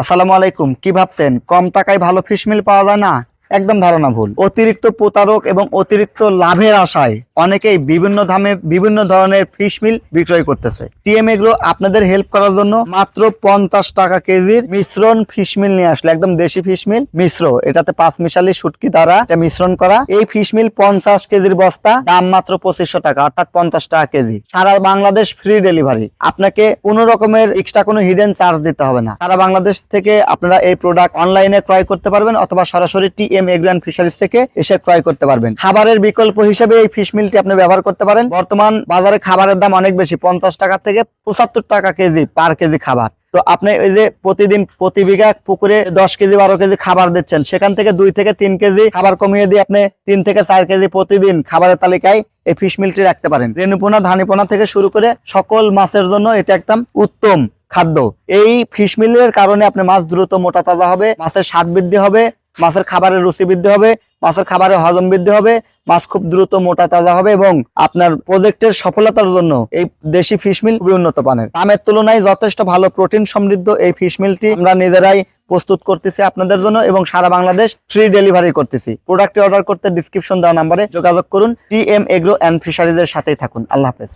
আসসালামু আলাইকুম। কি ভাবছেন? কম টাকায় ভালো ফিশ মিল পাওয়া যায় না? একদম ধারণা ভুল। অতিরিক্ত প্রতারক এবং অতিরিক্ত লাভের আশায় অনেকেই বিভিন্ন দামে বিভিন্ন ধরনের ফিশ মিল বিক্রয় করতেছে। টিএম এগ্রো আপনাদের হেল্প করার জন্য মাত্র পঞ্চাশ টাকা কেজির মিশ্রণ ফিশ মিল নিয়ে আসলো, একদম দেশি ফিশ মিল মিশ্র। এটাতে পাঁচ মিশালি শুটকি দ্বারা এটা মিশ্রণ করা। এই ফিশ মিল পঞ্চাশ কেজির বস্তা, দাম মাত্র পঁচিশশো টাকা, অর্থাৎ পঞ্চাশ টাকা কেজি। সারা বাংলাদেশ ফ্রি ডেলিভারি আপনাকে কোনো রকমের এক্সট্রা কোনো হিডেন চার্জ দিতে হবে না। সারা বাংলাদেশ থেকে আপনারা এই প্রোডাক্ট অনলাইনে ক্রয় করতে পারবেন অথবা সরাসরি টি এম এগ্রান ফিশারিজ থেকে এসে ক্রয় করতে পারবেন। খাবারের বিকল্প হিসেবে এই ফিশ মিলটি আপনি ব্যবহার করতে পারেন। বর্তমান বাজারে খাবারের দাম অনেক বেশি, পঞ্চাশ টাকা থেকে পঁচাত্তর টাকা কেজি পার কেজি খাবার। তো আপনি এই যে প্রতিদিন প্রতি বিঘা পুকুরে দশ কেজি, বারো কেজি খাবার দিচ্ছেন, সেখান থেকে দুই থেকে তিন কেজি খাবার কমিয়ে দিয়ে আপনি তিন থেকে চার কেজি প্রতিদিন খাবারের তালিকায় এই ফিশ মিলটি রাখতে পারেন। রেণুপোনা, ধানিপোনা থেকে শুরু করে সকল মাছের জন্য এটা একদম উত্তম খাদ্য। এই ফিশ মিলের কারণে আপনি মাছ দ্রুত মোটা তাজা হবে, মাছের স্বাদ বৃদ্ধি হবে মাছের খাবারের রুচি বৃদ্ধি হবে, মাছের খাবারের হজম বৃদ্ধি হবে, মাছ খুব দ্রুত মোটা তাজা হবে এবং আপনার প্রজেক্টের সফলতার জন্য এই দেশি ফিশ মিল খুবই উন্নত মানের। দামের তুলনায় যথেষ্ট ভালো প্রোটিন সমৃদ্ধ এই ফিশ মিলটি আমরা নিজেরাই প্রস্তুত করতেছি আপনাদের জন্য এবং সারা বাংলাদেশ ফ্রি ডেলিভারি করতেছি। প্রোডাক্টটি অর্ডার করতে ডিসক্রিপশন দেওয়া নাম্বারে যোগাযোগ করুন টি এম এগ্রো অ্যান্ড ফিশারিজের সাথেই থাকুন। আল্লাহ হাফেজ।